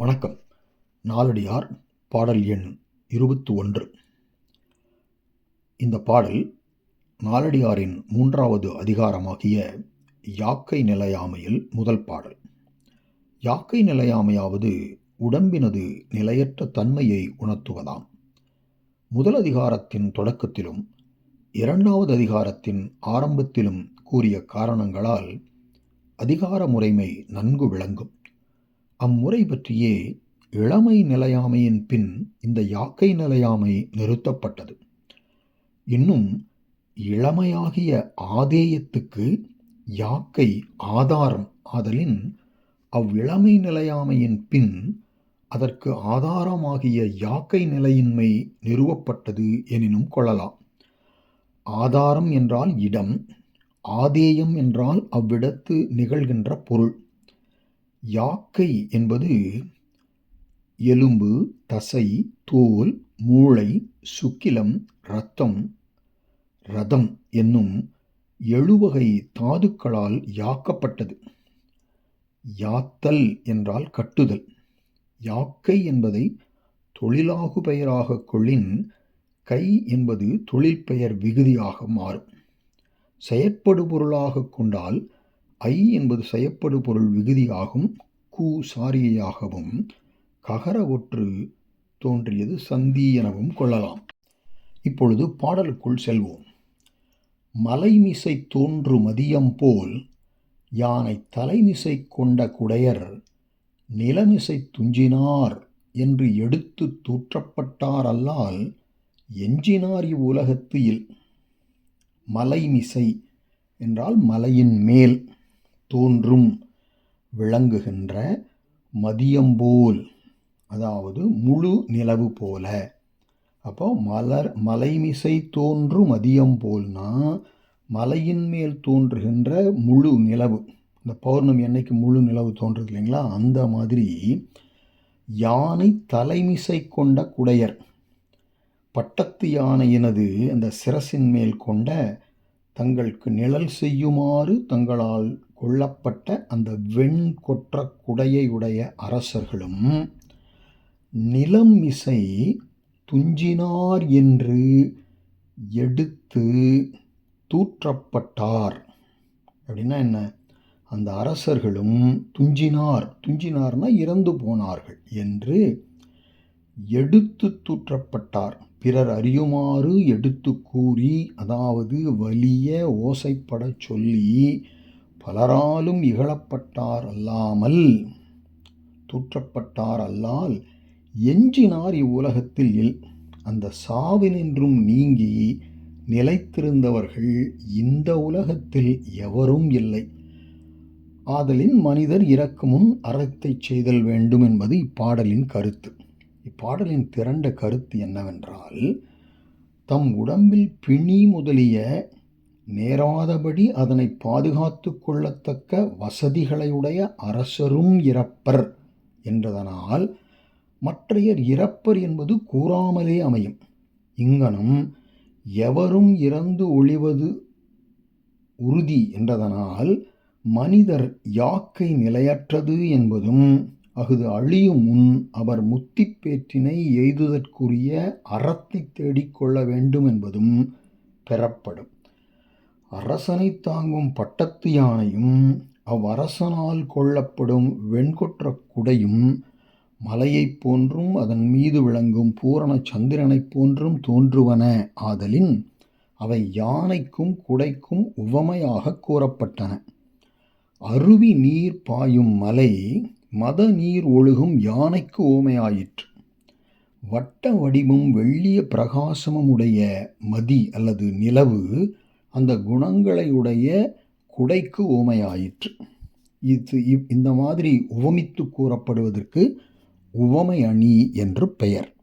வணக்கம். நாலடியார் பாடல் எண் இருபத்து ஒன்று. இந்த பாடல் நாலடியாரின் மூன்றாவது அதிகாரமாகிய யாக்கை நிலையாமையில் முதல் பாடல். யாக்கை நிலையாமையாவது உடம்பினது நிலையற்ற தன்மையை உணர்த்துவதாம். முதல் அதிகாரத்தின் தொடக்கத்திலும் இரண்டாவது அதிகாரத்தின் ஆரம்பத்திலும் கூறிய காரணங்களால் அதிகார முறைமை நன்கு விளங்கும். அம்முறை பற்றியே இளமை நிலையாமையின் பின் இந்த யாக்கை நிலையாமை நிறுத்தப்பட்டது. இன்னும் இளமையாகிய ஆதேயத்துக்கு யாக்கை ஆதாரம் ஆதலின் அவ்விளமை நிலையாமையின் பின் அதற்கு ஆதாரமாகிய யாக்கை நிலையின்மை நிறுவப்பட்டது எனினும் கொள்ளலாம். ஆதாரம் என்றால் இடம் ஆதேயம் என்றால் அவ்விடத்து நிகழ்கின்ற பொருள். யாக்கை என்பது எலும்பு தசை தோல் மூளை சுக்கிலம் இரத்தம் ரதம் என்னும் எழுவகை தாதுக்களால் யாக்கப்பட்டது. யாத்தல் என்றால் கட்டுதல். யாக்கை என்பதை தொழிலாகு பெயராக கொள்ளின் கை என்பது தொழில் பெயர் விகுதியாக மாறும். செயற்படு பொருளாக கொண்டால் ஐ என்பது செயப்படு பொருள் விகுதியாகும் கு சாரியாகவும் ககர ஒற்று தோன்றியது சந்தி எனவும் கொள்ளலாம். இப்பொழுது பாடலுக்குள் செல்வோம். மலைமிசை தோன்று மதியம் போல் யானை தலைமிசை கொண்ட குடையர் நிலமிசை துஞ்சினார் என்று எடுத்து தூற்றப்பட்டாரல்லால் எஞ்சினார் இவ்வுலகத்து இல். மலைமிசை என்றால் மலையின் மேல். தோன்றும் விளங்குகின்ற மதியம்போல் அதாவது முழு நிலவு போல. அப்போ மலர் மலைமிசை தோன்றும் மதியம் போல்னா மலையின் மேல் தோன்றுகின்ற முழு நிலவு. இந்த பௌர்ணமி அன்னைக்கு முழு நிலவு தோன்றுறது இல்லைங்களா? அந்த மாதிரி யானை தலைமிசை கொண்ட குடையர் பட்டத்து யானையினது அந்த சிரசின் மேல் கொண்ட தங்களுக்கு நிழல் செய்யுமாறு தங்களால் கொள்ளப்பட்ட அந்த வெண்கொற்ற குடையுடைய அரசர்களும் நிலம் இசை துஞ்சினார் என்று எடுத்து தூற்றப்பட்டார். அப்படின்னா என்ன? அந்த அரசர்களும் துஞ்சினார். துஞ்சினார்னா இறந்து போனார்கள் என்று எடுத்து தூற்றப்பட்டார். பிறர் அறியுமாறு எடுத்து கூறி அதாவது வலிய ஓசைப்படச் சொல்லி பலராலும் இகழப்பட்டார் அல்லாமல் தூற்றப்பட்டார் அல்லால் எஞ்சினார் இவ்வுலகத்தில் இல். அந்த சாவினின்றும் நீங்கி நிலைத்திருந்தவர்கள் இந்த உலகத்தில் எவரும் இல்லை. ஆதலின் மனிதர் இறக்குமுன் அறத்தை செய்தல் வேண்டும் என்பது இப்பாடலின் கருத்து. இப்பாடலின் திரண்ட கருத்து என்னவென்றால் தம் உடம்பில் பிணி முதலிய நேராதபடி அதனை பாதுகாத்து கொள்ளத்தக்க வசதிகளையுடைய அரசரும் இறப்பர் என்றதனால் மற்றையர் இறப்பர் என்பது கூறாமலே அமையும். இங்கனம் எவரும் இறந்து ஒழிவது உறுதி என்றதனால் மனிதர் யாக்கை நிலையற்றது என்பதும் அஃது அழியும் முன் அவர் முத்திப்பேற்றினை எய்துதற்குரிய அறத்தை தேடிக்கொள்ள வேண்டும் என்பதும் பெறப்படும். அரசனை தாங்கும் பட்டத்து யானையும் அவ்வரசனால் கொள்ளப்படும் வெண்கொற்ற குடையும் மலையைப் போன்றும் அதன் மீது விளங்கும் பூரண சந்திரனைப் போன்றும் தோன்றுவன ஆதலின் அவை யானைக்கும் குடைக்கும் உவமையாக கூறப்பட்டன. அருவி நீர் பாயும் மலை மத நீர் ஒழுகும் யானைக்கு ஓமையாயிற்று. வட்ட வடிவும் வெள்ளிய பிரகாசமும் உடைய மதி அல்லது நிலவு அந்த குணங்களையுடைய குடைக்கு ஓமையாயிற்று. இது இந்த மாதிரி உவமித்து கூறப்படுவதற்கு உவமை அணி என்று பெயர்.